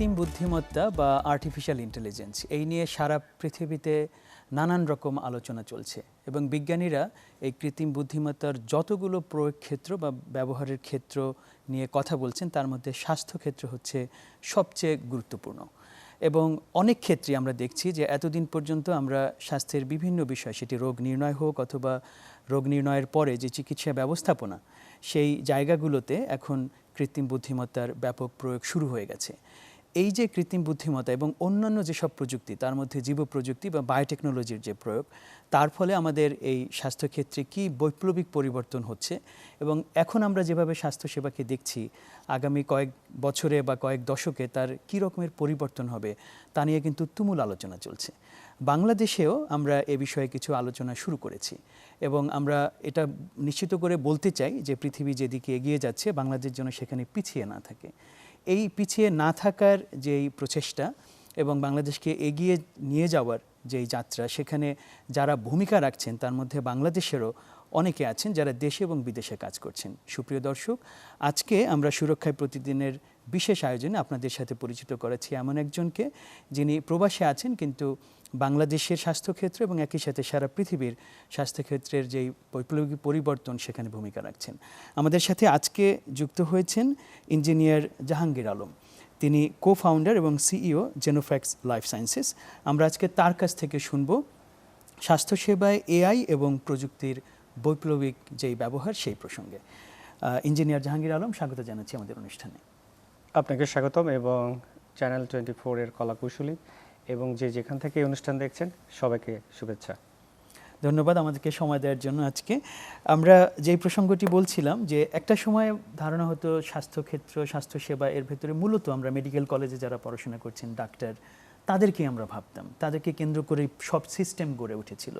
কৃত্রিম বুদ্ধিমত্তা বা আর্টিফিশিয়াল ইন্টেলিজেন্স এই নিয়ে সারা পৃথিবীতে নানান রকম আলোচনা চলছে এবং বিজ্ঞানীরা এই কৃত্রিম বুদ্ধিমত্তার যতগুলো প্রয়োগ ক্ষেত্র বা ব্যবহারের ক্ষেত্র নিয়ে কথা বলছেন, তার মধ্যে স্বাস্থ্যক্ষেত্র হচ্ছে সবচেয়ে গুরুত্বপূর্ণ। এবং অনেক ক্ষেত্রে আমরা দেখছি যে এতদিন পর্যন্ত আমরা স্বাস্থ্যের বিভিন্ন বিষয়, সেটি রোগ নির্ণয় হোক অথবা রোগ নির্ণয়ের পরে যে চিকিৎসা ব্যবস্থাপনা, সেই জায়গাগুলোতে এখন কৃত্রিম বুদ্ধিমত্তার ব্যাপক প্রয়োগ শুরু হয়ে গেছে। এই যে কৃত্রিম বুদ্ধিমত্তা এবং অন্যান্য যেসব প্রযুক্তি, তার মধ্যে জীব প্রযুক্তি বা বায়োটেকনোলজির যে প্রয়োগ, তার ফলে আমাদের এই স্বাস্থ্যক্ষেত্রে কি বৈপ্লবিক পরিবর্তন হচ্ছে এবং এখন আমরা যেভাবে স্বাস্থ্যসেবাকে দেখছি, আগামী কয়েক বছরে বা কয়েক দশকে তার কী রকমের পরিবর্তন হবে, তা নিয়ে কিন্তু তুমুল আলোচনা চলছে। বাংলাদেশেও আমরা এ বিষয়ে কিছু আলোচনা শুরু করেছি এবং আমরা এটা নিশ্চিত করে বলতে চাই যে পৃথিবী যেদিকে এগিয়ে যাচ্ছে, বাংলাদেশ যেন সেখানে পিছিয়ে না থাকে। এই পিছিয়ে না থাকার যেই প্রচেষ্টা এবং বাংলাদেশকে এগিয়ে নিয়ে যাওয়ার যেই যাত্রা, সেখানে যারা ভূমিকা রাখছেন, তার মধ্যে বাংলাদেশেরও অনেকে আছেন যারা দেশে এবং বিদেশে কাজ করছেন। সুপ্রিয় দর্শক, আজকে আমরা সুরক্ষায় প্রতিদিনের বিশেষ আয়োজনে আপনাদের সাথে পরিচিত করেছি এমন একজনকে যিনি প্রবাসে আছেন, কিন্তু বাংলাদেশের স্বাস্থ্যক্ষেত্র এবং একই সাথে সারা পৃথিবীর স্বাস্থ্যক্ষেত্রের যেই বৈপ্লবিক পরিবর্তন সেখানে ভূমিকা রাখছেন। আমাদের সাথে আজকে যুক্ত হয়েছেন ইঞ্জিনিয়ার জাহাঙ্গীর আলম। তিনি কো ফাউন্ডার এবং সিইও জেনোফ্যাক্স লাইফ সায়েন্সেস আমরা আজকে তার কাছ থেকে শুনব স্বাস্থ্যসেবায় এআই এবং প্রযুক্তির বৈপ্লবিক যেই ব্যবহার সেই প্রসঙ্গে। ইঞ্জিনিয়ার জাহাঙ্গীর আলম, স্বাগত জানাচ্ছি আমাদের অনুষ্ঠানে। আপনাকে স্বাগতম এবং চ্যানেল টোয়েন্টি ফোরের কলাকুশলী। এবং যে যেখান থেকে অনুষ্ঠান দেখছেন, সবাইকে শুভেচ্ছা। ধন্যবাদ আমাদেরকে সময় দেওয়ার জন্য আজকে। আমরা যেই প্রসঙ্গটি বলছিলাম যে একটা সময় ধারণা হতো স্বাস্থ্যক্ষেত্র, স্বাস্থ্যসেবা এর ভেতরে মূলত আমরা মেডিকেল কলেজে যারা পড়াশোনা করছেন ডাক্তার, তাদেরকেই আমরা ভাবতাম। তাদেরকে কেন্দ্র করে সব সিস্টেম গড়ে উঠেছিল।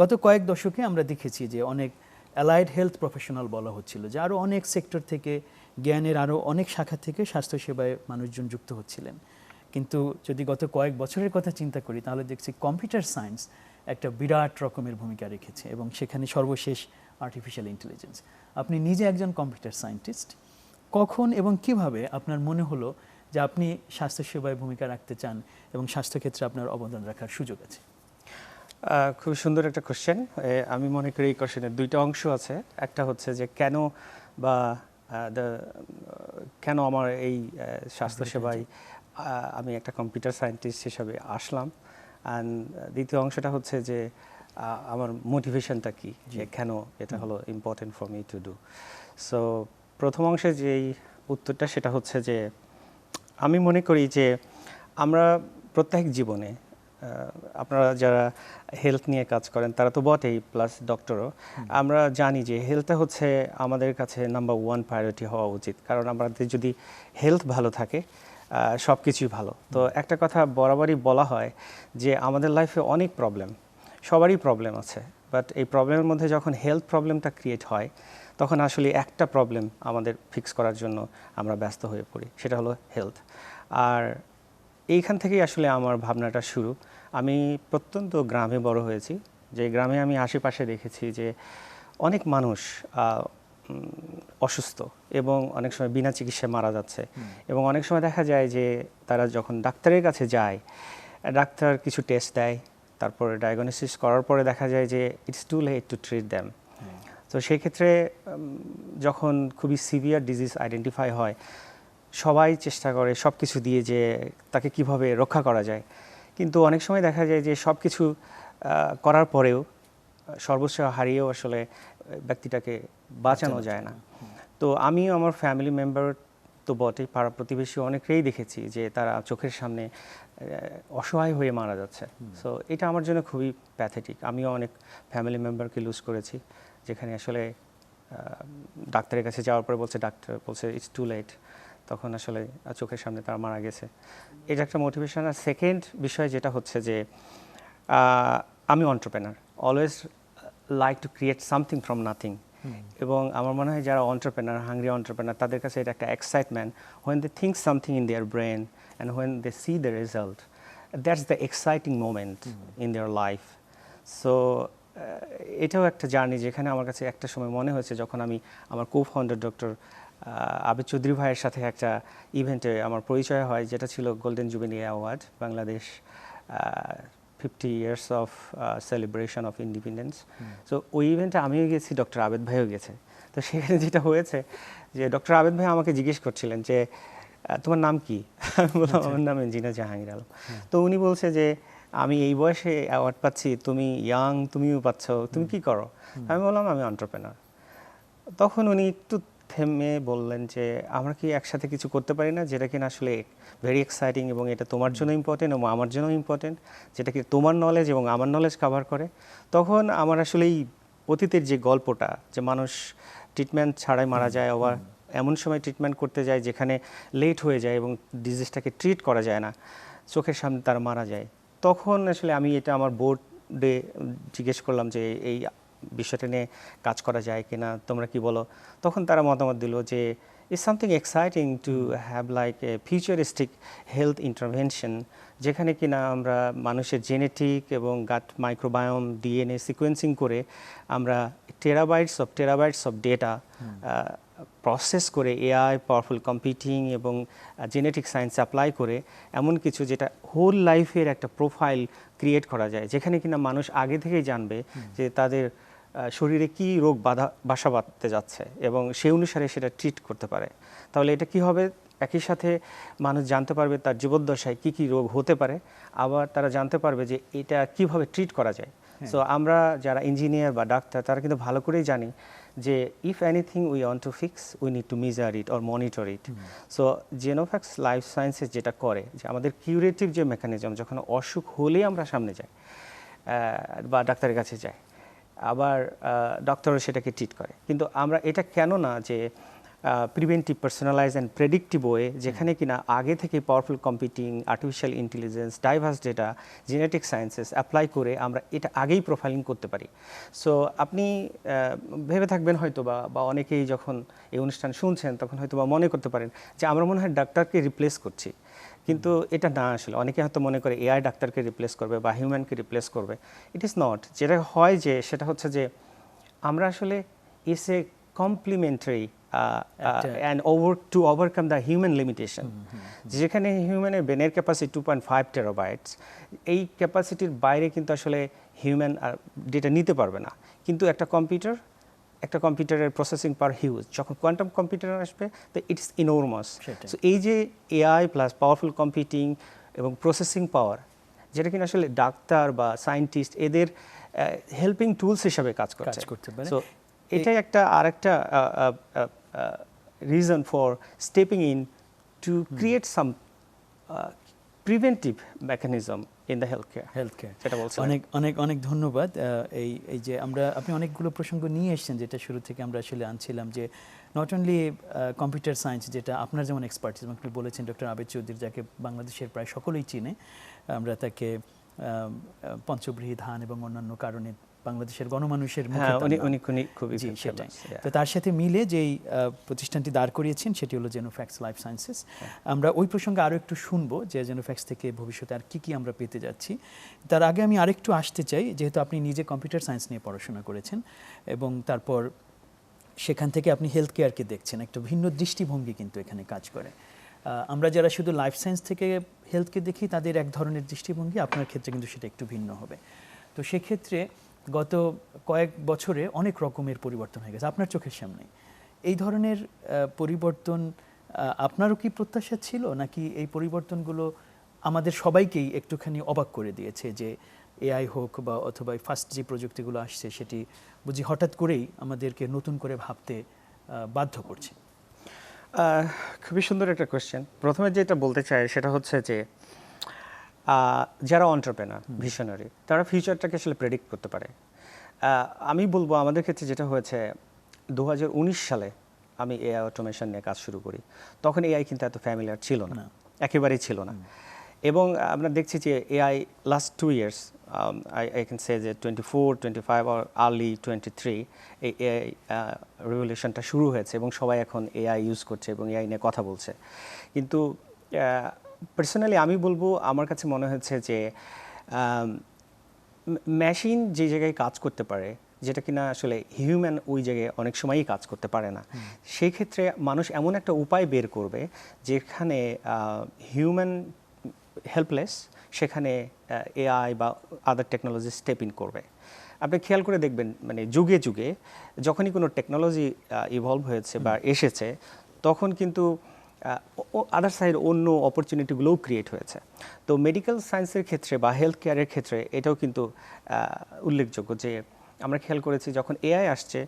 গত কয়েক দশকে আমরা দেখেছি যে অনেক অ্যালাইড হেলথ প্রফেশনাল বলা হচ্ছিল, যে আরও অনেক সেক্টর থেকে জ্ঞানের আরও অনেক শাখা থেকে স্বাস্থ্যসেবায় মানুষজন যুক্ত হচ্ছিলেন। কিন্তু যদি গত কয়েক বছরের কথা চিন্তা করি তাহলে দেখছি কম্পিউটার সায়েন্স একটা বিরাট রকমের ভূমিকা রেখেছে এবং সেখানে সর্বশেষ আর্টিফিশিয়াল ইন্টেলিজেন্স আপনি নিজে একজন কম্পিউটার সায়েন্টিস্ট কখন এবং কীভাবে আপনার মনে হলো যে আপনি স্বাস্থ্যসেবায় ভূমিকা রাখতে চান এবং স্বাস্থ্যক্ষেত্রে আপনার অবদান রাখার সুযোগ আছে? খুব সুন্দর একটা কোশ্চেন আমি মনে করি এই কোশ্চেনের দুইটা অংশ আছে। একটা হচ্ছে যে কেন বা কেন আমার এই স্বাস্থ্যসেবায় আমি একটা কম্পিউটার সায়েন্টিস্ট হিসাবে আসলাম অ্যান্ড দ্বিতীয় অংশটা হচ্ছে যে আমার মোটিভেশনটা কি? যে কেন এটা হলো important for me to do so প্রথম অংশে যেই উত্তরটা সেটা হচ্ছে যে আমি মনে করি যে আমরা প্রত্যেক জীবনে আপনারা যারা হেলথ নিয়ে কাজ করেন তারা তো বটেই প্লাস ডক্টরও আমরা জানি যে হেলথটা হচ্ছে আমাদের কাছে নাম্বার ওয়ান প্রায়োরিটি হওয়া উচিত। কারণ আমাদের যদি হেলথ ভালো থাকে সব কিছুই ভালো। তো একটা কথা বরাবরই বলা হয় যে আমাদের লাইফে অনেক প্রবলেম সবারই প্রবলেম আছে। বাট এই প্রবলেমের মধ্যে যখন হেলথ প্রবলেমটা ক্রিয়েট হয়, তখন আসলে একটা প্রবলেম আমাদের ফিক্স করার জন্য আমরা ব্যস্ত হয়ে পড়ি, সেটা হলো হেলথ আর এইখান থেকেই আসলে আমার ভাবনাটা শুরু। আমি প্রত্যন্ত গ্রামে বড় হয়েছি। যে গ্রামে আমি আশেপাশে দেখেছি যে অনেক মানুষ অসুস্থ এবং অনেক সময় বিনা চিকিৎসায় মারা যাচ্ছে। এবং অনেক সময় দেখা যায় যে তারা যখন ডাক্তারের কাছে যায়, ডাক্তার কিছু টেস্ট দেয়, তারপরে ডায়াগনোসিস করার পরে দেখা যায় যে it's too late to treat them তো সেই ক্ষেত্রে যখন খুবই সিভিয়ার ডিজিজ আইডেন্টিফাই হয়, সবাই চেষ্টা করে সব কিছু দিয়ে যে তাকে কীভাবে রক্ষা করা যায়। কিন্তু অনেক সময় দেখা যায় যে সব কিছু করার পরেও সর্বোচ্চ হারিয়েও আসলে ব্যক্তিটাকে বাঁচানো যায় না। তো আমি আমার ফ্যামিলি মেম্বার তো বটেই পাড়া প্রতিবেশী অনেকেই দেখেছি যে তারা চোখের সামনে অসহায় হয়ে মারা যাচ্ছে। সো এটা আমার জন্য খুবই প্যাথেটিক আমিও অনেক ফ্যামিলি মেম্বারকে লুজ করেছি যেখানে আসলে ডাক্তারের কাছে যাওয়ার পরে বলছে ডাক্তার বলছে ইটস টু লেট তখন আসলে চোখের সামনে তারা মারা গেছে। এটা একটা মোটিভেশন আর সেকেন্ড বিষয় যেটা হচ্ছে যে আমি entrepreneur always like to create something from nothing এবং আমার মনে হয় যারা অন্টারপ্রেনার হাংরি অন্টারপ্রেনার তাদের কাছে এটা একটা excitement when they think something in their brain and when they see the result that's the exciting moment in their life so এটাও একটা জার্নি যেখানে আমার কাছে একটা সময় মনে হয়েছে যখন আমি আমার co founder doctor Abid Chowdhury ভাইয়ের সাথে একটা ইভেন্টে আমার পরিচয় হয় যেটা ছিল golden jubilee award Bangladesh fifty years of celebration of independence so ওই ইভেন্টে আমিও গেছি ডক্টর আবেদ ভাইও গেছে। তো সেখানে যেটা হয়েছে যে ডক্টর আবেদ ভাই আমাকে জিজ্ঞেস করছিলেন যে তোমার নাম কি? আমি বললাম আমার নাম ইঞ্জিনিয়ার জাহাঙ্গীর আলম। তো উনি বলছে যে আমি এই বয়সে অ্যাওয়ার্ড পাচ্ছি তুমি ইয়াং তুমিও পাচ্ছ তুমি কি করো? আমি বললাম আমি অন্টারপ্রেনার তখন উনি একটু থেমে বললেন যে আমরা কি একসাথে কিছু করতে পারি না? যেটা কিনা আসলে ভেরি এক্সাইটিং এবং এটা তোমার জন্য ইম্পর্টেন্ট এবং আমার জন্য ইম্পর্টেন্ট যেটা কি তোমার নলেজ এবং আমার নলেজ কভার করে? তখন আমার আসলে এই অতীতের যে গল্পটা যে মানুষ ট্রিটমেন্ট ছাড়াই মারা যায় আবার এমন সময় ট্রিটমেন্ট করতে যায় যেখানে লেট হয়ে যায় এবং ডিজিজটাকে ট্রিট করা যায় না চোখের সামনে তারা মারা যায়। তখন আসলে আমি এটা আমার বোর্ডে জিজ্ঞেস করলাম যে এই বিষয়টা নিয়ে কাজ করা যায় কিনা তোমরা কি বলো? তখন তারা মতামত দিল যে is something exciting to have like a futuristic health intervention যেখানে কিনা আমরা মানুষের জেনেটিক এবং গাট মাইক্রোবায়োম ডিএনএ সিকোয়েন্সিং করে আমরা terabytes of terabytes of data process করে এআই পাওয়ারফুল কম্পিউটিং এবং জেনেটিক সায়েন্স অ্যাপ্লাই করে এমন কিছু যেটা হোল লাইফের একটা প্রোফাইল ক্রিয়েট করা যায় যেখানে কিনা মানুষ আগে থেকেই জানবে যে তাদের শরীরে কি রোগ বাধা বাসা বাঁধতে যাচ্ছে এবং সেই অনুসারে সেটা ট্রিট করতে পারে। তাহলে এটা কি হবে? একই সাথে মানুষ জানতে পারবে তার জীবদ্দশায় কি কি রোগ হতে পারে। আবার তারা জানতে পারবে যে এটা কীভাবে ট্রিট করা যায়। সো আমরা যারা ইঞ্জিনিয়ার বা ডাক্তার তারা কিন্তু ভালো করেই জানি যে if anything we want to fix we need to measure it or monitor it so Genofax Life Sciences যেটা করে যে আমাদের কিউরেটিভ যে মেকানিজম যখন অসুখ হলেই আমরা সামনে যাই বা ডাক্তারের কাছে যাই আবার ডক্টরও সেটাকে ট্রিট করে। কিন্তু আমরা এটা কেন না যে preventive personalise and predictive way যেখানে কিনা আগে থেকে powerful computing artificial intelligence diverse data genetic sciences apply করে আমরা এটা আগেই প্রোফাইলিং করতে পারি। সো আপনি ভেবে থাকবেন হয়তো বা বা অনেকেই যখন এই অনুষ্ঠান শুনছেন তখন হয়তো বা মনে করতে পারেন যে আমরা মনে হয় ডাক্তারকে রিপ্লেস করছি। কিন্তু এটা না আসলে। অনেকে হয়তো মনে করে এআই ডাক্তারকে রিপ্লেস করবে বা হিউম্যানকে রিপ্লেস করবে। ইট ইজ নট যেটা হয় যে সেটা হচ্ছে যে আমরা আসলে is a complementary and over to overcome the human limitation যেখানে হিউম্যানের ব্রেনের capacity two point five terabytes এই ক্যাপাসিটির বাইরে কিন্তু আসলে হিউম্যান আর ডেটা নিতে পারবে না। কিন্তু একটা কম্পিউটার একটা কম্পিউটারের প্রসেসিং পার হিউজ যখন কোয়ান্টাম কম্পিউটার আসবে তো ইটস ইনোরমাস। সো এই যে এআই প্লাস পাওয়ারফুল কম্পিউটিং এবং প্রসেসিং পাওয়ার যেটা কিনা আসলে ডাক্তার বা সায়েন্টিস্ট এদের হেল্পিং টুলস হিসাবে কাজ করছে করতে পারে। সো এটাই একটা আরেকটা reason for stepping in to create some preventive mechanism in the health care health care সেটা বলছি অনেক অনেক অনেক ধন্যবাদ। এই এই যে আমরা আপনি অনেকগুলো প্রসঙ্গ নিয়ে এসেছেন যেটা শুরু থেকে আমরা আসলে আনছিলাম যে নট অনলি কম্পিউটার সায়েন্স যেটা আপনার যেমন এক্সপার্টিস আপনি বলেছেন ডক্টর আবেদ চৌধুরী যাকে বাংলাদেশের প্রায় সকলেই চিনে আমরা তাকে পঞ্চবৃহী ধান এবং অন্যান্য কারণে বাংলাদেশের গণমানুষের হ্যাঁ সেটাই। তো তার সাথে মিলে যেই প্রতিষ্ঠানটি দাঁড় করিয়েছেন সেটি হলো জেনোফ্যাক্স লাইফ সায়েন্সেস আমরা ওই প্রসঙ্গে আরও একটু শুনব যে জেনোফ্যাক্স থেকে ভবিষ্যতে আর কি কি আমরা পেতে যাচ্ছি। তার আগে আমি আরেকটু আসতে চাই যেহেতু আপনি নিজে কম্পিউটার সায়েন্স নিয়ে পড়াশোনা করেছেন এবং তারপর সেখান থেকে আপনি হেলথ কেয়ারকে দেখছেন একটা ভিন্ন দৃষ্টিভঙ্গি কিন্তু এখানে কাজ করে। আমরা যারা শুধু লাইফ সায়েন্স থেকে হেলথকে দেখি তাদের এক ধরনের দৃষ্টিভঙ্গি আপনার ক্ষেত্রে কিন্তু সেটা একটু ভিন্ন হবে। তো সেক্ষেত্রে গত কয়েক বছরে অনেক রকমের পরিবর্তন হয়ে গেছে, আপনার চোখের সামনে। এই ধরনের পরিবর্তন আপনারও কি প্রত্যাশা ছিল? নাকি এই পরিবর্তনগুলো আমাদের সবাইকেই একটুখানি অবাক করে দিয়েছে যে এআই হোক বা অথবা ফার্স্ট যে প্রযুক্তিগুলো আসছে, সেটি বুঝি হঠাৎ করেই আমাদেরকে নতুন করে ভাবতে বাধ্য করছে? খুবই সুন্দর একটা কোয়েশ্চেন প্রথমে যেটা বলতে চাই, সেটা হচ্ছে যে যারা অন্টারপ্রেনার ভিশনারি তারা ফিউচারটাকে আসলে প্রেডিক্ট করতে পারে। আমি বলব আমাদের ক্ষেত্রে যেটা হয়েছে দু হাজার উনিশ সালে আমি এআই অটোমেশন নিয়ে কাজ শুরু করি। তখন এআই কিন্তু এত ফ্যামিলিয়ার ছিল না। না। একেবারেই ছিল না। এবং আমরা দেখছি যে AI last two years I I can say যে টোয়েন্টি ফোর টোয়েন্টি ফাইভ আর আর্লি টোয়েন্টি থ্রি এই এআই রেভলিউশনটা শুরু হয়েছে এবং সবাই এখন এআই ইউজ করছে এবং এআই নিয়ে কথা বলছে। কিন্তু পার্সোনালি আমি বলব আমার কাছে মনে হচ্ছে যে মেশিন যে জায়গায় কাজ করতে পারে যেটা কিনা আসলে হিউম্যান ওই জায়গায় অনেক সময়ই কাজ করতে পারে না। সেই ক্ষেত্রে মানুষ এমন একটা উপায় বের করবে যেখানে হিউম্যান হেল্পলেস সেখানে এআই বা আদার টেকনোলজি স্টেপ ইন করবে। আপনি খেয়াল করে দেখবেন মানে যুগে যুগে যখনই কোনো টেকনোলজি ইভলভ হয়েছে বা এসেছে তখন কিন্তু আদার সাইড অন্য অপরচুনিটিগুলোও ক্রিয়েট হয়েছে। তো মেডিকেল সায়েন্সের ক্ষেত্রে বা হেলথ কেয়ারের ক্ষেত্রে এটাও কিন্তু উল্লেখযোগ্য যে আমরা খেয়াল করেছি যখন এআই আসছে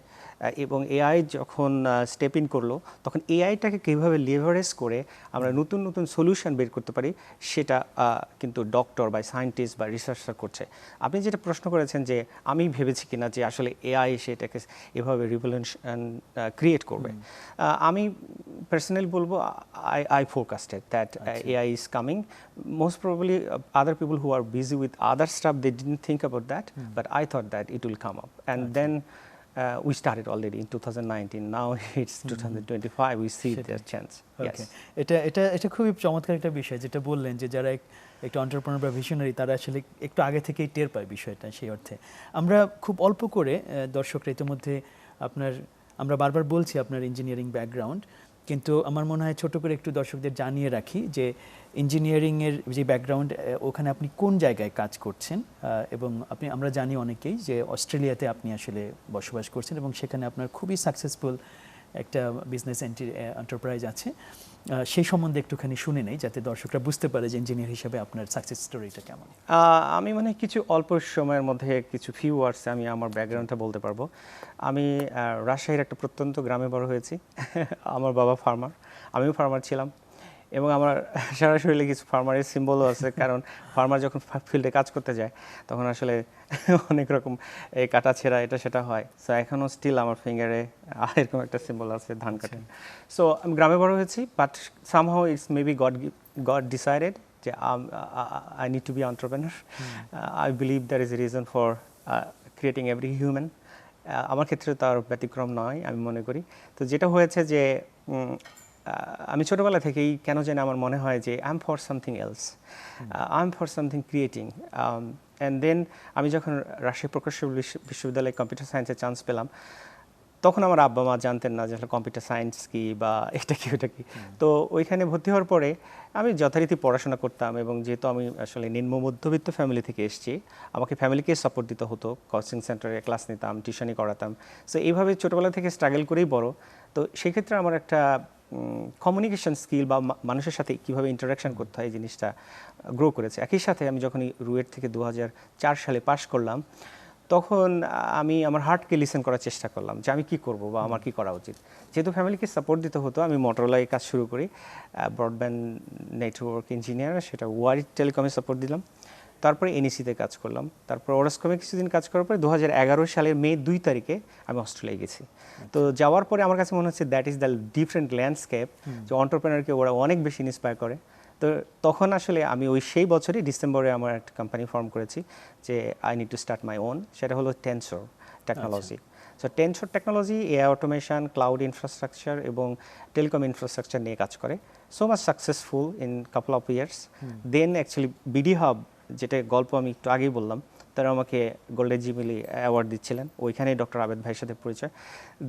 এবং এআই যখন স্টেপ ইন করল তখন এআইটাকে কীভাবে লিভারেজ করে আমরা নতুন নতুন সলিউশন বের করতে পারি সেটা কিন্তু ডক্টর বা সায়েন্টিস্ট বা রিসার্চার করছে। আপনি যেটা প্রশ্ন করেছেন যে আমি ভেবেছি কিনা যে আসলে এআই সেটাকে এভাবে রিভলিউশন ক্রিয়েট করবে। আমি পার্সোনালি বলব I I forecasted that AI is coming most probably other people who are busy with other stuff they didn't think about that but I thought that it will come up and then uh, we started already in 2019. Now it's 2025. We see their chance. Yes. এটা এটা এটা খুবই চমৎকার একটা বিষয় যেটা বললেন যে যারা একটা একটু বা ভিশনারি তারা আসলে একটু আগে থেকেই টের পায় বিষয়টা সেই অর্থে আমরা খুব অল্প করে দর্শকরা ইতিমধ্যে আপনার আমরা বারবার বলছি আপনার ইঞ্জিনিয়ারিং ব্যাকগ্রাউন্ড কিন্তু আমার মনে হয় ছোট করে একটু দর্শকদের জানিয়ে রাখি যে ইঞ্জিনিয়ারিংয়ের যে ব্যাকগ্রাউন্ড ওখানে আপনি কোন জায়গায় কাজ করছেন এবং আপনি, আমরা জানি অনেকেই যে অস্ট্রেলিয়াতে আপনি আসলে বসবাস করছেন এবং সেখানে আপনার খুবই সাকসেসফুল একটা বিজনেস এন্টারপ্রাইজ আছে। সেই সম্বন্ধে একটুখানি শুনে নেই, যাতে দর্শকরা বুঝতে পারে যে ইঞ্জিনিয়ার হিসেবে আপনার সাকসেস স্টোরিটা কেমন। আমি মানে কিছু অল্প সময়ের মধ্যে কিছু ফিউ ওয়ার্ডসে আমি আমার ব্যাকগ্রাউন্ডটা বলতে পারব। আমি রাজশাহীর একটা প্রত্যন্ত গ্রামে বড় হয়েছি, আমার বাবা ফার্মার আমিও ফার্মার ছিলাম। এবং আমার সারা শরীরে কিছু ফার্মারের সিম্বলও আছে কারণ ফার্মার যখন ফিল্ডে কাজ করতে যায় তখন আসলে অনেক রকম এই কাটা ছেঁড়া এটা সেটা হয়। সো এখনও স্টিল আমার ফিঙ্গারে এরকম একটা সিম্বল আছে ধান কাটে সো আমি গ্রামে বড় হয়েছি but somehow it's maybe God God decided যে I need to be entrepreneur I believe there is a reason for creating every human আমার ক্ষেত্রে তার ব্যতিক্রম নয় আমি মনে করি। তো যেটা হয়েছে যে আমি ছোটোবেলা থেকেই কেন যেন আমার মনে হয় যে I am for something else I am for something creating and then আমি যখন রাজশাহী প্রকৌশল বিশ্ব- বিশ্ববিদ্যালয়ে কম্পিউটার সায়েন্সে চান্স পেলাম তখন আমার আব্বা মা জানতেন না যে আসলে কম্পিউটার সায়েন্স কি বা এটা কি ওটা কি। তো ওইখানে ভর্তি হওয়ার পরে আমি যথারীতি পড়াশোনা করতাম এবং যেহেতু আমি আসলে নিম্ন মধ্যবিত্ত ফ্যামিলি থেকে এসেছি আমাকে ফ্যামিলিকে সাপোর্ট দিতে হতো কোচিং সেন্টারে ক্লাস নিতাম টিউশনি করাতাম। সো এইভাবে ছোটোবেলা থেকে স্ট্রাগল করেই বড়। তো সেক্ষেত্রে আমার একটা কমিউনিকেশন স্কিল বা মানুষের সাথে কীভাবে ইন্টারাকশন করতে হয় এই জিনিসটা গ্রো করেছে। একই সাথে আমি যখন রুয়েট থেকে দু হাজার চার সালে পাশ করলাম, তখন আমি আমার হার্টকে লিসেন করার চেষ্টা করলাম যে আমি কি করব বা আমার কি করা উচিত। যেহেতু ফ্যামিলিকে সাপোর্ট দিতে হতো, আমি মোটরলায় কাজ শুরু করি ব্রডব্যান্ড নেটওয়ার্ক ইঞ্জিনিয়ার সেটা ওয়ারি টেলিকমে সাপোর্ট দিলাম। তারপরে এনইসিতে কাজ করলাম। তারপর ওরাসকমে কিছুদিন কাজ করার পরে দু সালের মে দুই তারিখে আমি অস্ট্রেলিয়ায় গেছি। তো যাওয়ার পরে আমার কাছে মনে হচ্ছে that is the different landscape যে অন্টারপ্রেনারকে ওরা অনেক বেশি ইন্সপায়ার করে। তো তখন আসলে আমি ওই সেই বছরই ডিসেম্বরে আমার একটা কোম্পানি ফর্ম করেছি যে I need to start my own সেটা হলো Tensor Technology so Tensor Technology AI automation cloud infrastructure এবং টেলিকম ইনফ্রাস্ট্রাকচার নিয়ে কাজ করে। So much successful in couple of years then actually BD Hub যেটা গল্প আমি একটু আগেই বললাম তারা আমাকে গোল্ডেন জিমিলি অ্যাওয়ার্ড দিচ্ছিলেন। ওইখানেই ডক্টর আবেদ ভাইয়ের সাথে পরিচয়।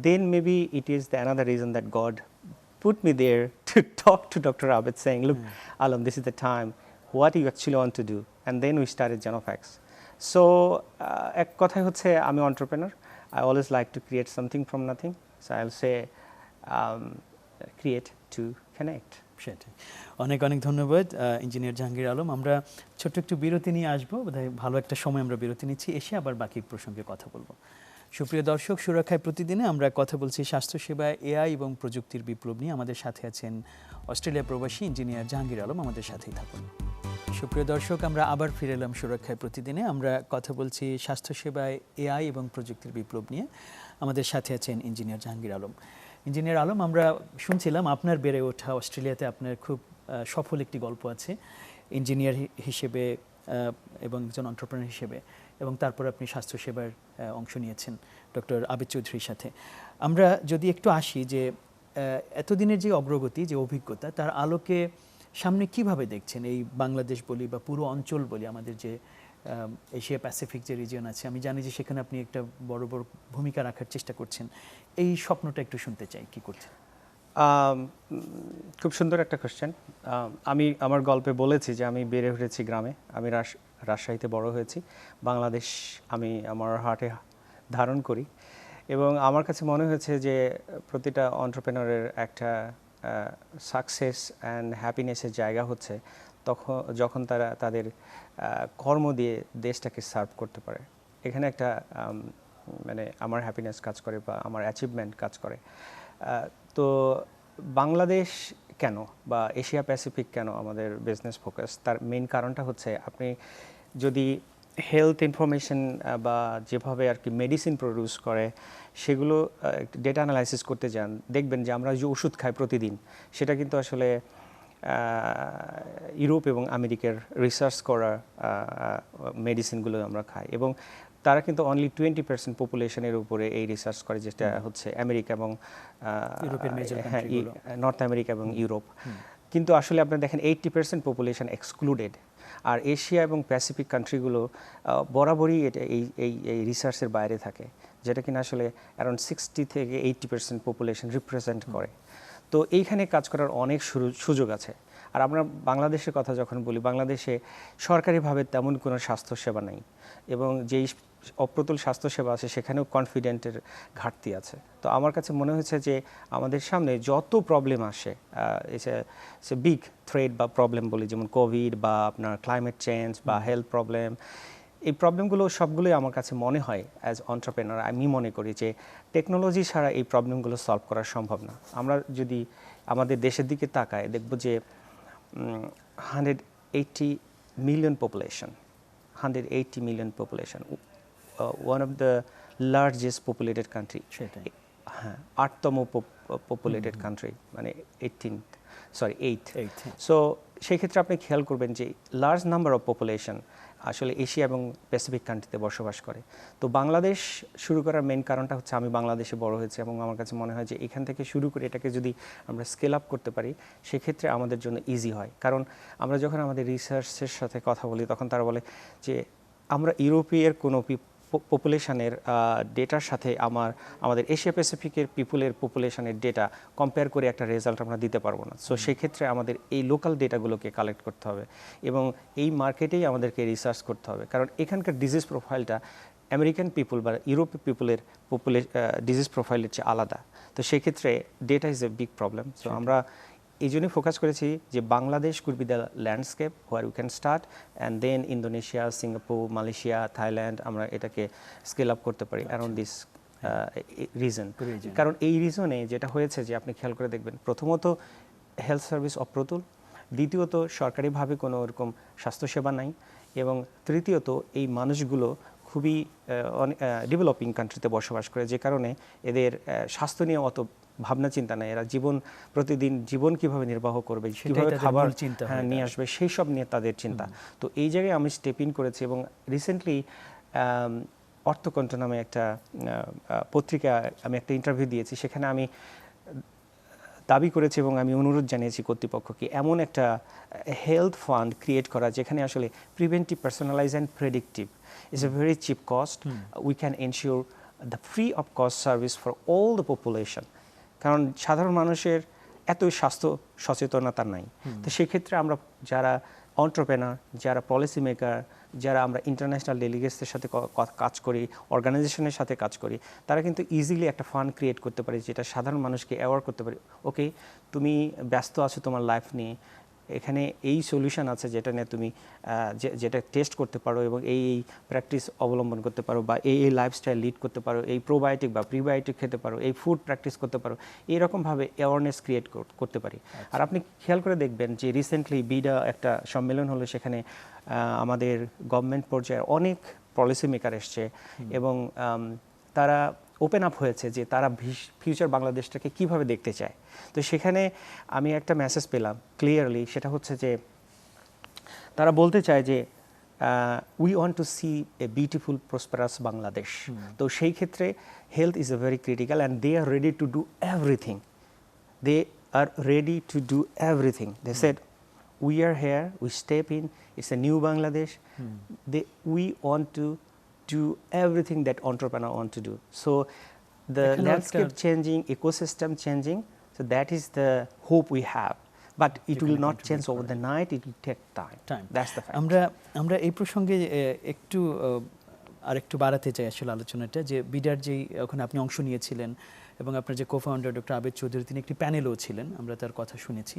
Then maybe it is the another reason that God put me there to talk to doctor Abed saying look Alam this is the time what you actually want to do and then we start Genofax so এক কথাই হচ্ছে আমি entrepreneur I always like to create something from nothing so I will say create to connect সেটাই। অনেক অনেক ধন্যবাদ engineer Jahangir Alam. আমরা ছোট্ট একটু বিরতি নিয়ে আসব, বোধহয় ভালো একটা সময় আমরা বিরতি নিচ্ছি, এসে আবার বাকি প্রসঙ্গে কথা বলব। সুপ্রিয় দর্শক, সুরক্ষায় প্রতিদিনে আমরা কথা বলছি স্বাস্থ্যসেবা, এআই এবং প্রযুক্তির বিপ্লব নিয়ে। আমাদের সাথে আছেন অস্ট্রেলিয়া প্রবাসী ইঞ্জিনিয়ার জাহাঙ্গীর আলম। আমাদের সাথেই থাকুন। সুপ্রিয় দর্শক, আমরা আবার ফিরে এলাম সুরক্ষায় প্রতিদিনে। আমরা কথা বলছি স্বাস্থ্যসেবায় এআই এবং প্রযুক্তির বিপ্লব নিয়ে। আমাদের সাথে আছেন ইঞ্জিনিয়ার জাহাঙ্গীর আলম। ইঞ্জিনিয়ার আলম, আমরা শুনছিলাম আপনার বেড়ে ওঠা অস্ট্রেলিয়াতে আপনার খুব সফল একটি গল্প আছে। ইঞ্জিনিয়ার হিসেবে এবং একজন অন্টারপ্রেনার হিসেবে, এবং তারপর আপনি স্বাস্থ্যসেবার অংশ নিয়েছেন ডক্টর আবিদ চৌধুরীর সাথে। আমরা যদি একটু আসি যে এতদিনের যে অগ্রগতি, যে অভিজ্ঞতা, তার আলোকে সামনে কীভাবে দেখছেন? এই বাংলাদেশ বলি বা পুরো অঞ্চল বলি, আমাদের যে এশিয়া প্যাসিফিক যে রিজিয়ন আছে, আমি জানি যে সেখানে আপনি একটা বড় বড় ভূমিকা রাখার চেষ্টা করছেন। এই স্বপ্নটা একটু শুনতে চাই, কি করছেন? খুব সুন্দর একটা কোশ্চেন আমি আমার গল্পে বলেছি যে আমি বেড়ে উঠেছি গ্রামে। আমি রাজশাহীতে বড় হয়েছি। বাংলাদেশ আমি আমার হার্টে ধারণ করি। এবং আমার কাছে মনে হয়েছে যে প্রতিটা অন্টারপ্রেনারের একটা সাকসেস অ্যান্ড হ্যাপিনেসের জায়গা হচ্ছে তখন, যখন তারা তাদের কর্ম দিয়ে দেশটাকে সার্ভ করতে পারে। এখানে একটা মানে আমার হ্যাপিনেস কাজ করে বা আমার অ্যাচিভমেন্ট কাজ করে। তো বাংলাদেশ কেন বা এশিয়া প্যাসিফিক কেন আমাদের বিজনেস ফোকাস তার মেইন কারণটা হচ্ছে আপনি যদি হেলথ ইনফরমেশন বা যেভাবে আর কি মেডিসিন প্রডিউস করে, সেগুলো ডেটা অ্যানালাইসিস করতে যান, দেখবেন যে আমরা যে ওষুধ খাই প্রতিদিন, সেটা কিন্তু আসলে ইউরোপ এবং আমেরিকার রিসার্চ করা মেডিসিনগুলো আমরা খাই। এবং তারা কিন্তু অনলি টোয়েন্টি পার্সেন্ট পপুলেশনের উপরে এই রিসার্চ করে যেটা হচ্ছে আমেরিকা এবং ইউরোপের হ্যাঁ নর্থ আমেরিকা এবং ইউরোপ কিন্তু আসলে আপনি দেখেন এইটটি পার্সেন্ট পপুলেশন এক্সক্লুডেড আর এশিয়া এবং প্যাসিফিক কান্ট্রিগুলো বরাবরই এটা এই এই এই রিসার্চের বাইরে থাকে যেটা কিনা আসলে অ্যারাউন্ড সিক্সটি থেকে এইটটি পার্সেন্ট পপুলেশন রিপ্রেজেন্ট করে। তো এইখানে কাজ করার অনেক সুযোগ আছে। আর আমরা বাংলাদেশের কথা যখন বলি বাংলাদেশে সরকারিভাবে তেমন কোনো স্বাস্থ্যসেবা নেই এবং যেই অপ্রতুল স্বাস্থ্যসেবা আছে সেখানেও কনফিডেন্টের ঘাটতি আছে। তো আমার কাছে মনে হয়েছে যে আমাদের সামনে যত প্রবলেম আসে বিগ থ্রেড বা প্রবলেম বলি যেমন কোভিড বা আপনার ক্লাইমেট চেঞ্জ বা হেলথ প্রবলেম এই প্রবলেমগুলো সবগুলোই আমার কাছে মনে হয় অ্যাজ অন্টারপ্রেনার আমি মনে করি যে টেকনোলজি ছাড়া এই প্রবলেমগুলো সলভ করা সম্ভব না। আমরা যদি আমাদের দেশের দিকে তাকাই দেখব যে hundred eighty million population hundred eighty million population one of the largest populated country হ্যাঁ আটতম পপুলেটেড কান্ট্রি মানে এইটিনথ সরি এইট। সো সেই ক্ষেত্রে আপনি খেয়াল করবেন যে লার্জ নাম্বার অফ পপুলেশন আসলে এশিয়া এবং প্যাসিফিক কান্ট্রিতে বসবাস করে। তো বাংলাদেশ শুরু করার মেন কারণটা হচ্ছে আমি বাংলাদেশে বড় হয়েছি এবং আমার কাছে মনে হয় যে এখান থেকে শুরু করে এটাকে যদি আমরা স্কেল আপ করতে পারি, সেক্ষেত্রে আমাদের জন্য ইজি হয়। কারণ আমরা যখন আমাদের রিসার্চের সাথে কথা বলি, তখন তারা বলে যে, আমরা ইউরোপীয় কোনো পপুলেশনের ডেটার সাথে আমার আমাদের এশিয়া প্যাসিফিকের পিপুলের পপুলেশনের ডেটা কম্পেয়ার করে একটা রেজাল্ট আমরা দিতে পারব না। সো সেক্ষেত্রে আমাদের এই লোকাল ডেটাগুলোকে কালেক্ট করতে হবে এবং এই মার্কেটেই আমাদেরকে রিসার্চ করতে হবে। কারণ এখানকার ডিজিজ প্রোফাইলটা আমেরিকান পিপুল বা ইউরোপীয় পিপুলের পপুলে ডিজিজ প্রোফাইলের চেয়ে আলাদা। তো সেক্ষেত্রে data is a big problem so আমরা এই জন্যই ফোকাস করেছি যে Bangladesh could be the landscape where you can start and then Indonesia Singapore Malaysia Thailand আমরা এটাকে স্কেল আপ করতে পারি অ্যারাউন্ড দিস রিজন কারণ এই রিজনে যেটা হয়েছে যে আপনি খেয়াল করে দেখবেন প্রথমত হেলথ সার্ভিস অপ্রতুল দ্বিতীয়ত সরকারিভাবে কোনো ওরকম স্বাস্থ্যসেবা নাই এবং তৃতীয়ত এই মানুষগুলো খুবই ডেভেলপিং কান্ট্রিতে বসবাস করে যে কারণে এদের স্বাস্থ্য নিয়ে অত ভাবনা চিন্তা নেই এরা জীবন প্রতিদিন জীবন কীভাবে নির্বাহ করবে কীভাবে খাবার চিন্তা হ্যাঁ, নিয়ে আসবে সেই সব নিয়ে তাদের চিন্তা। তো এই জায়গায় আমি স্টেপ ইন করেছি এবং রিসেন্টলি অর্থকণ্ঠ নামে একটা পত্রিকা আমি একটা ইন্টারভিউ দিয়েছি সেখানে আমি দাবি করেছি এবং আমি অনুরোধ জানিয়েছি কর্তৃপক্ষকে এমন একটা হেলথ ফান্ড ক্রিয়েট করা যেখানে আসলে preventive personalise and predictive is a very cheap cost we can ensure the free of cost service for all the population কারণ সাধারণ মানুষের এত স্বাস্থ্য সচেতনতা নাই। তো সেক্ষেত্রে আমরা যারা অন্টারপ্রেনার যারা পলিসি মেকার যারা আমরা ইন্টারন্যাশনাল ডেলিগেটসদের সাথে কাজ করি অর্গানাইজেশনের সাথে কাজ করি তারা কিন্তু ইজিলি একটা ফান্ড ক্রিয়েট করতে পারে যেটা সাধারণ মানুষকে অ্যাওয়ার করতে পারে। ওকে তুমি ব্যস্ত আছো তোমার লাইফ নিয়ে এখানে এই সলিউশন আছে যেটা নিয়ে তুমি যে- যেটা টেস্ট করতে পারো এবং এই এই প্র্যাকটিস অবলম্বন করতে পারো বা এই এই লাইফস্টাইল লিড করতে পারো এই প্রোবায়োটিক বা প্রিবায়োটিক খেতে পারো এই ফুড প্র্যাকটিস করতে পারো এইরকমভাবে অ্যাওয়ারনেস ক্রিয়েট করতে পারি। আর আপনি খেয়াল করে দেখবেন যে রিসেন্টলি বিডা একটা সম্মেলন হলো সেখানে আমাদের গভর্নমেন্ট পর্যায়ে অনেক পলিসি মেকার এসছে এবং তারা ওপেন আপ হয়েছে যে তারা ফিউচার বাংলাদেশটাকে কীভাবে দেখতে চায়। তো সেখানে আমি একটা মেসেজ পেলাম ক্লিয়ারলি সেটা হচ্ছে যে তারা বলতে চায় যে we want to see a beautiful prosperous Bangladesh. তো সেই ক্ষেত্রে health is a very critical and they are ready to do everything they are ready to do everything they said we are here we step in it's a new Bangladesh. they, we want to do everything that entrepreneur want to do. So the landscape একটা- changing, ecosystem changing, so that is the hope we have. But it will এখানে not contribute change over করা। the night, it will take time. Time. That's the fact. আমরা আমরা এই প্রসঙ্গে একটু আহ, আরেকটু বাড়াতে চাই আসলে আলোচনাটা যে বিডার যেই ওখানে আপনি অংশ নিয়েছিলেন এবং আপনার যে কোফাউন্ডার ডক্টর আবেদ চৌধুরী তিনি একটি প্যানেলও ছিলেন আমরা তার কথা শুনেছি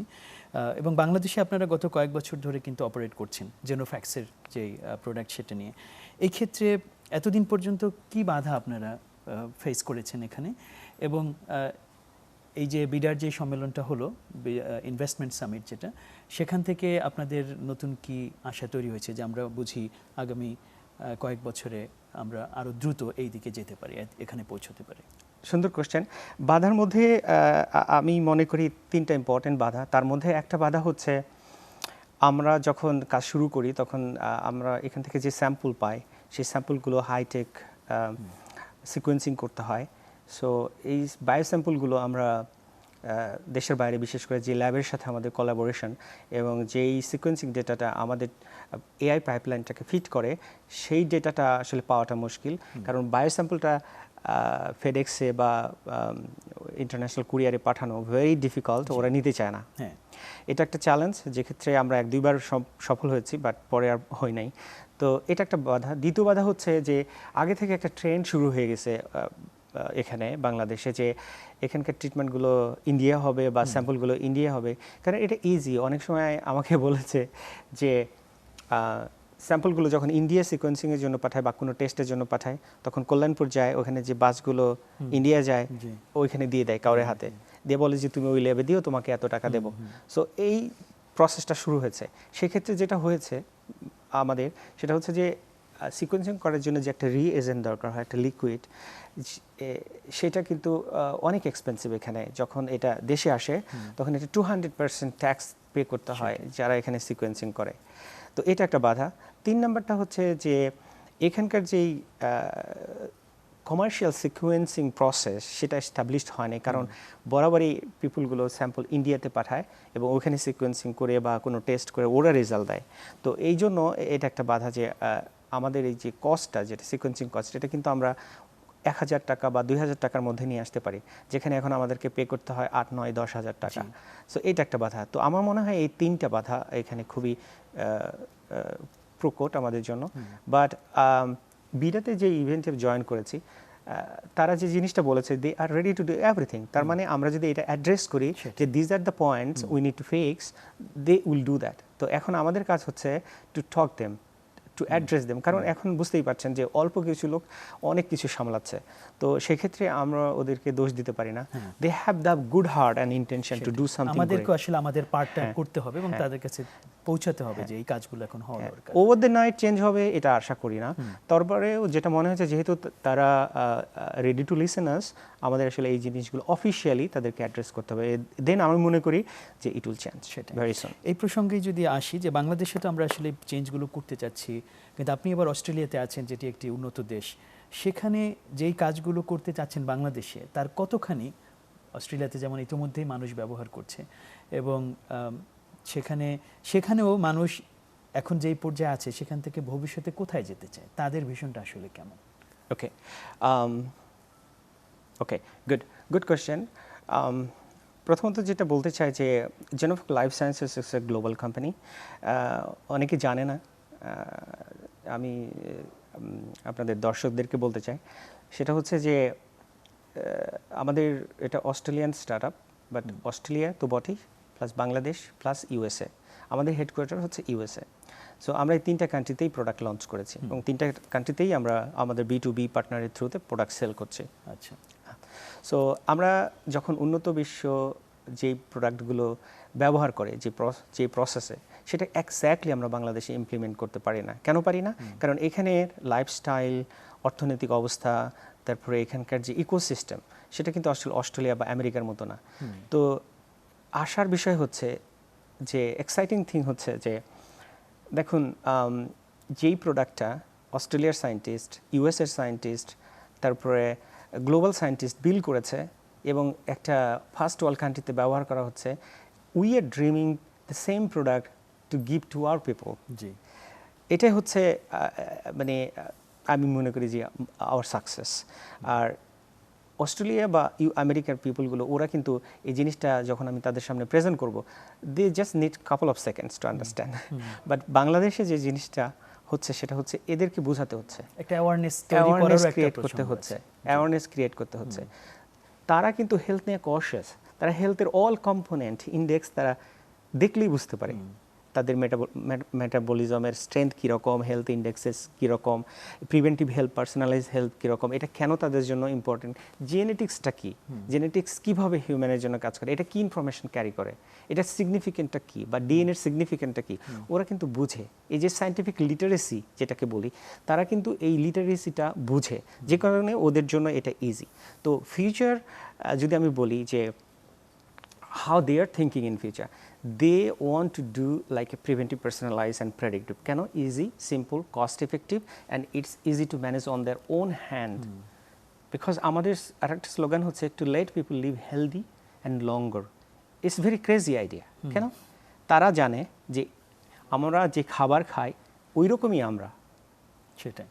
এবং বাংলাদেশে আপনারা গত কয়েক বছর ধরে কিন্তু অপারেট করছেন জেনোফ্যাক্সের যেই প্রোডাক্ট সেটা নিয়ে এই ক্ষেত্রে এতদিন পর্যন্ত কি বাধা আপনারা ফেস করেছেন এখানে? এবং এই যে বিডার যে সম্মেলনটা হলো ইনভেস্টমেন্ট সামিট যেটা, সেখান থেকে আপনাদের নতুন কি আশা তৈরি হয়েছে যে আমরা বুঝি আগামী কয়েক বছরে আমরা আরও দ্রুত এই দিকে যেতে পারি এখানে পৌঁছতে পারি? সুন্দর কোশ্চেন বাধার মধ্যে আমি মনে করি তিনটা ইম্পর্টেন্ট বাধা। তার মধ্যে একটা বাধা হচ্ছে, আমরা যখন কাজ শুরু করি, তখন আমরা এখান থেকে যে স্যাম্পল পাই সেই স্যাম্পলগুলো হাইটেক সিকোয়েন্সিং করতে হয়। সো এই বায়ো স্যাম্পলগুলো আমরা দেশের বাইরে বিশেষ করে যে ল্যাবের সাথে আমাদের কোলাবোরেশন এবং যেই সিকোয়েন্সিং ডেটাটা আমাদের এআই পাইপলাইনটাকে ফিট করে সেই ডেটাটা আসলে পাওয়াটা মুশকিল। কারণ বায়ো স্যাম্পলটা ফেডেক্সে বা ইন্টারন্যাশনাল কুরিয়ারে পাঠানো ভেরি ডিফিকাল্ট ওরা নিতে চায় না। হ্যাঁ। এটা একটা চ্যালেঞ্জ যেক্ষেত্রে আমরা এক দুইবার সফল হয়েছি বাট পরে আর হয় নাই। তো এটা একটা বাধা। দ্বিতীয় বাধা হচ্ছে যে আগে থেকে একটা ট্রেন্ড শুরু হয়ে গেছে এখানে বাংলাদেশে যে এখানকার ট্রিটমেন্টগুলো ইন্ডিয়া হবে বা স্যাম্পলগুলো ইন্ডিয়া হবে। কারণ এটা ইজি অনেক সময় আমাকে বলেছে যে স্যাম্পলগুলো যখন ইন্ডিয়া সিকোয়েন্সিংয়ের জন্য পাঠায় বা কোনো টেস্টের জন্য পাঠায় তখন কল্যাণপুর যায় ওখানে যে বাসগুলো ইন্ডিয়া যায় ওইখানে দিয়ে দেয় কাউরে হাতে। দিয়ে বলে যে তুমি ওই ল্যাবে দিও তোমাকে এত টাকা দেবো। সো এই প্রসেসটা শুরু হয়েছে। সেক্ষেত্রে যেটা হয়েছে আমাদের সেটা হচ্ছে যে সিকোয়েন্সিং করার জন্য যে একটা রিএজেন্ট দরকার হয় একটা লিকুইড সেটা কিন্তু অনেক এক্সপেন্সিভ এখানে। যখন এটা দেশে আসে তখন এটা two hundred percent tax pay করতে হয় যারা এখানে সিকোয়েন্সিং করে। তো এটা একটা বাধা। তিন নম্বরটা হচ্ছে যে এখানকার যেই কমার্শিয়াল সিকুয়েন্সিং প্রসেস সেটা এস্টাবলিশড হয়নি কারণ বরাবরই পিপুলগুলো স্যাম্পল ইন্ডিয়াতে পাঠায় এবং ওখানে সিকুয়েন্সিং করে বা কোনো টেস্ট করে ওরা রেজাল্ট দেয়। তো এই জন্য এটা একটা বাধা যে আমাদের এই যে কস্টটা যেটা সিকুয়েন্সিং কস্ট এটা কিন্তু আমরা এক হাজার টাকা বা দুই হাজার টাকার মধ্যে নিয়ে আসতে পারি যেখানে এখন আমাদেরকে পে করতে হয় আট নয় দশ হাজার টাকা। সো এটা একটা বাধা। তো আমার মনে হয় এই তিনটা বাধা এখানে খুবই প্রকট আমাদের জন্য। বাট বিডাতে যে ইভেন্টে জয়েন করেছি তারা যে জিনিসটা বলেছে they are ready to do everything তার মানে আমরা যদি এটা অ্যাড্রেস করি যে these are the points we need to fix they will do that তো এখন আমাদের কাজ হচ্ছে to talk them to address them কারণ এখন বুঝতেই পারছেন যে অল্প কিছু লোক অনেক কিছু সামলাচ্ছে। তো সেক্ষেত্রে আমরা ওদেরকে দোষ দিতে পারি না। They have the good heart and intention to do something আমাদেরকে আসলে আমাদের পার্টটা হ্যাঁ, করতে হবে এবং হ্যাঁ। তাদের কাছে পৌঁছাতে হবে যে এই কাজগুলো এখন হওয়া দরকার। ওভার দ্য নাইট চেঞ্জ হবে এটা আশা করি না। তারপরেও যেটা মনে হচ্ছে যেহেতু তারা রেডি টু লিসেনার্স আমাদের আসলে এই জিনিসগুলো অফিসিয়ালি তাদেরকে অ্যাড্রেস করতে হবে। দেন আমি মনে করি যে ইট উইল চেঞ্জ সেটা ভেরি সুন এই প্রসঙ্গে যদি আসি যে বাংলাদেশে তো আমরা আসলে চেঞ্জগুলো করতে চাচ্ছি কিন্তু আপনি এবার অস্ট্রেলিয়াতে আছেন, যেটি একটি উন্নত দেশ। সেখানে যেই কাজগুলো করতে চাচ্ছেন বাংলাদেশে, তার কতখানি অস্ট্রেলিয়াতে যেমন ইতিমধ্যেই মানুষ ব্যবহার করছে এবং সেখানে, সেখানেও মানুষ এখন যেই পর্যায়ে আছে, সেখান থেকে ভবিষ্যতে কোথায় যেতে চায়? তাদের ভীষণটা আসলে কেমন? Okay okay good good question প্রথমত যেটা বলতে চাই যে Genofax Life Sciences is a global company অনেকে জানে না আমি আপনাদের দর্শকদেরকে বলতে চাই। সেটা হচ্ছে যে আমাদের এটা Australian start up but Australia তো বটেই প্লাস বাংলাদেশ প্লাস ইউএসএ আমাদের হেডকোয়ার্টার হচ্ছে ইউএসএ সো আমরা এই তিনটা কান্ট্রিতেই প্রোডাক্ট লঞ্চ করেছি এবং তিনটা কান্ট্রিতেই আমরা আমাদের বি টু বি পার্টনারের থ্রুতে প্রোডাক্ট সেল করছি। আচ্ছা। সো আমরা যখন উন্নত বিশ্ব যেই প্রোডাক্টগুলো ব্যবহার করে যে যে প্রসেসে সেটা এক্স্যাক্টলি আমরা বাংলাদেশে ইমপ্লিমেন্ট করতে পারি না। কেন পারি না? কারণ এখানের লাইফস্টাইল অর্থনৈতিক অবস্থা তারপরে এখানকার যে ইকোসিস্টেম সেটা কিন্তু আসলে অস্ট্রেলিয়া বা আমেরিকার মতো না। তো আসার বিষয় হচ্ছে যে এক্সাইটিং থিং হচ্ছে যে দেখুন যেই প্রোডাক্টটা অস্ট্রেলিয়ার সায়েন্টিস্ট ইউএসের সায়েন্টিস্ট তারপরে গ্লোবাল সায়েন্টিস্ট বিল করেছে এবং একটা ফার্স্ট ওয়ার্ল্ড কান্ট্রিতে ব্যবহার করা হচ্ছে we are dreaming the same product to give to our people জি। এটাই হচ্ছে মানে আমি মনে করি যে আওয়ার সাকসেস আর অস্ট্রেলিয়া বা ইউ আমেরিকার পিপলগুলো ওরা কিন্তু এই জিনিসটা যখন আমি তাদের সামনে প্রেজেন্ট করব they just need couple of seconds to understand but বাংলাদেশে যে জিনিসটা হচ্ছে সেটা হচ্ছে এদেরকে বোঝাতে হচ্ছে। একটা অ্যাওয়ারনেস অ্যাওয়ারনেস ক্রিয়েট করতে হচ্ছে। অ্যাওয়ারনেস ক্রিয়েট করতে হচ্ছে। তারা কিন্তু হেলথ নিয়ে কশাস তারা হেলথের অল কম্পোনেন্ট ইন্ডেক্স তারা দেখলেই বুঝতে পারে। তাদের মেটাবলিজমের স্ট্রেংথ কীরকম হেলথ ইন্ডেক্সেস কীরকম প্রিভেন্টিভ হেলথ পার্সোনালাইজ হেলথ কীরকম এটা কেন তাদের জন্য ইম্পর্টেন্ট জেনেটিক্সটা কী? জেনেটিক্স কীভাবে হিউম্যানের জন্য কাজ করে? এটা কী ইনফরমেশন ক্যারি করে? এটা সিগনিফিকেন্টটা কী? বা ডিএনএর সিগনিফিকেন্টটা কী? ওরা কিন্তু বুঝে। এই যে সায়েন্টিফিক লিটারেসি যেটাকে বলি তারা কিন্তু এই লিটারেসিটা বুঝে। যে কারণে ওদের জন্য এটা ইজি তো ফিউচার যদি আমি বলি যে how they are thinking in future they want to do like a preventive personalized and predictive কেন easy simple cost effective and it's easy to manage on their own hand mm. because আমাদের আর একটা slogan হচ্ছে to let people live healthy and longer it's very crazy idea কেন তারা জানে যে আমরা যে খাবার খাই ওই রকমই আমরা সেটাই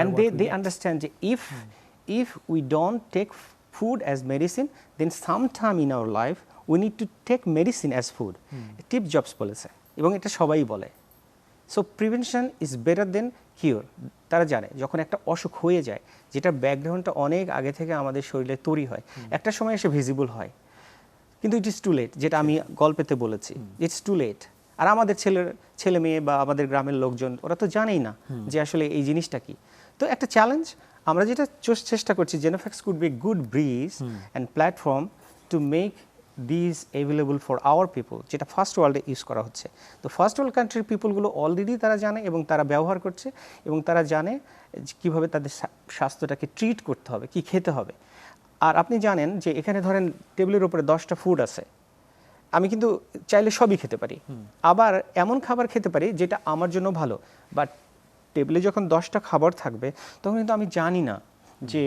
and they, they understand that if mm. if we don't take food as medicine then sometime in our life we need to take medicine as food tip Jobs বলেছে এবং এটা সবাই বলে। So prevention is better than cure তারা জানে যখন একটা অসুখ হয়ে যায় যেটা ব্যাকগ্রাউন্ডটা অনেক আগে থেকে আমাদের শরীরে তৈরি হয় একটা সময় এসে ভিজিবল হয়। কিন্তু ইট ইজ টু লেট যেটা আমি গল্পেতে বলেছি। ইটস টু লেট আর আমাদের ছেলের ছেলে মেয়ে বা আমাদের গ্রামের লোকজন ওরা তো জানেই না যে আসলে এই জিনিসটা কি। তো একটা চ্যালেঞ্জ আমরা যেটা চেষ্টা করছি Genofax could be good bridge and platform to make this available for our people যেটা ফার্স্ট ওয়ার্ল্ডে ইউজ করা হচ্ছে। তো ফার্স্ট ওয়ার্ল্ড কান্ট্রির পিপলগুলো অলরেডি তারা জানে এবং তারা ব্যবহার করছে এবং তারা জানে যে কীভাবে তাদের স্বাস্থ্যটাকে ট্রিট করতে হবে কি খেতে হবে। আর আপনি জানেন যে এখানে ধরেন টেবিলের উপরে দশটা ফুড আছে। আমি কিন্তু চাইলে সবই খেতে পারি। আবার এমন খাবার খেতে পারি যেটা আমার জন্য ভালো। বাট টেবিলে যখন দশটা খাবার থাকবে তখন কিন্তু আমি জানি না যে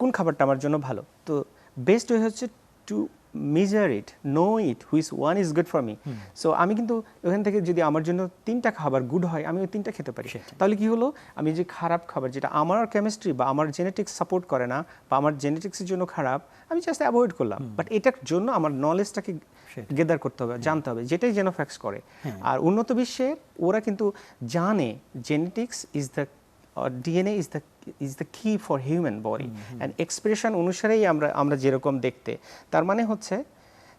কোন খাবারটা আমার জন্য ভালো। তো বেস্ট ওয়ে হচ্ছে to measure it know it which one is good for me so আমি কিন্তু ওখান থেকে যদি আমার জন্য তিনটা খাবার গুড হয় আমি ওই তিনটা খেতে পারি। তাহলে কি হলো? আমি যে খারাপ খাবার যেটা আমার কেমিস্ট্রি বা আমার জেনেটিক্স সাপোর্ট করে না বা আমার জেনেটিক্সের জন্য খারাপ আমি জাস্ট অ্যাভয়েড করলাম। বাট এটার জন্য আমার নলেজটাকে গেদার করতে হবে জানতে হবে যেটাই জেনোফ্যাক্স করে। আর উন্নত বিশ্বে ওরা কিন্তু জানে genetics is the DNA is the is the key for human body and expression অনুসারেই আমরা আমরা যেরকম দেখতে তার মানে হচ্ছে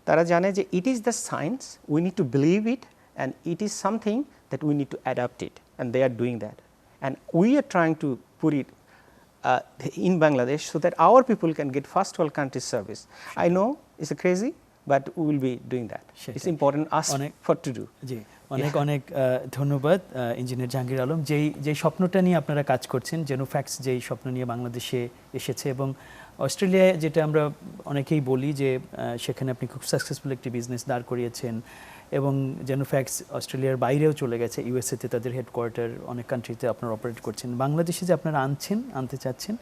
তারা জানে যে it is the science we need to believe it and it is something that we need to adapt it and they are doing that and we are trying to put it uh, in Bangladesh so that our people can get first world country service. I know it's a crazy, be doing that. It's সেটাই। important us অনেক- for to do. জি অনেক অনেক ধন্যবাদ engineer Jahangir Alam যেই যেই স্বপ্নটা নিয়ে আপনারা কাজ করছেন জেনোফ্যাক্স যেই স্বপ্ন নিয়ে বাংলাদেশে এসেছে এবং অস্ট্রেলিয়ায় যেটা আমরা অনেকেই বলি যে সেখানে আপনি খুব সাকসেসফুল একটি বিজনেস দাঁড় করিয়েছেন এবং জেনোফ্যাক্স অস্ট্রেলিয়ার বাইরেও চলে গেছে ইউএসএতে তাদের হেডকোয়ার্টার অনেক কান্ট্রিতে আপনারা অপারেট করছেন বাংলাদেশে যে আপনারা আনছেন আনতে চাচ্ছেন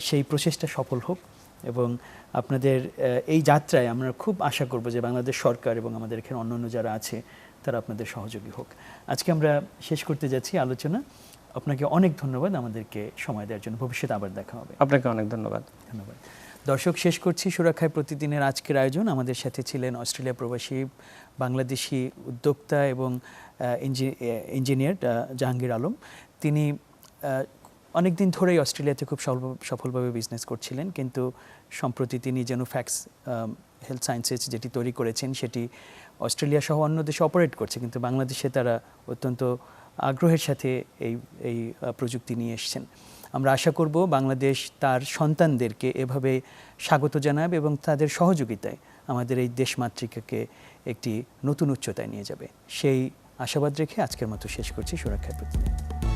সেই প্রচেষ্টা সফল হোক এবং আপনাদের এই যাত্রায় আমরা খুব আশা করব যে বাংলাদেশ সরকার এবং আমাদের এখানে অন্যান্য যারা আছে তারা আপনাদের সহযোগী হোক। আজকে আমরা শেষ করতে যাচ্ছি আলোচনা। আপনাকে অনেক ধন্যবাদ আমাদেরকে সময় দেওয়ার জন্য। ভবিষ্যতে আবার দেখা হবে। আপনাকে অনেক ধন্যবাদ। ধন্যবাদ। দর্শক শেষ করছি সুরক্ষায় প্রতিদিনের আজকের আয়োজন। আমাদের সাথে ছিলেন অস্ট্রেলিয়া প্রবাসী বাংলাদেশি উদ্যোক্তা এবং ইঞ্জিনিয়ার জাহাঙ্গীর আলম। তিনি অনেক দিন ধরেই অস্ট্রেলিয়াতে খুব সফল- সফলভাবে বিজনেস করছিলেন, কিন্তু সম্প্রতি তিনি যেন ফ্যাক্স হেলথ সায়েন্সেস যেটি তৈরি করেছেন, সেটি অস্ট্রেলিয়া সহ অন্য দেশে অপারেট করছে, কিন্তু বাংলাদেশে তারা অত্যন্ত আগ্রহের সাথে এই এই প্রযুক্তি নিয়ে এসছেন। আমরা আশা করব বাংলাদেশ তার সন্তানদেরকে এভাবে স্বাগত জানাবে এবং তাদের সহযোগিতায় আমাদের এই দেশমাতৃকাকে একটি নতুন উচ্চতায় নিয়ে যাবে। সেই আশাবাদ রেখে আজকের মতো শেষ করছি। সুরক্ষার প্রতিদিন।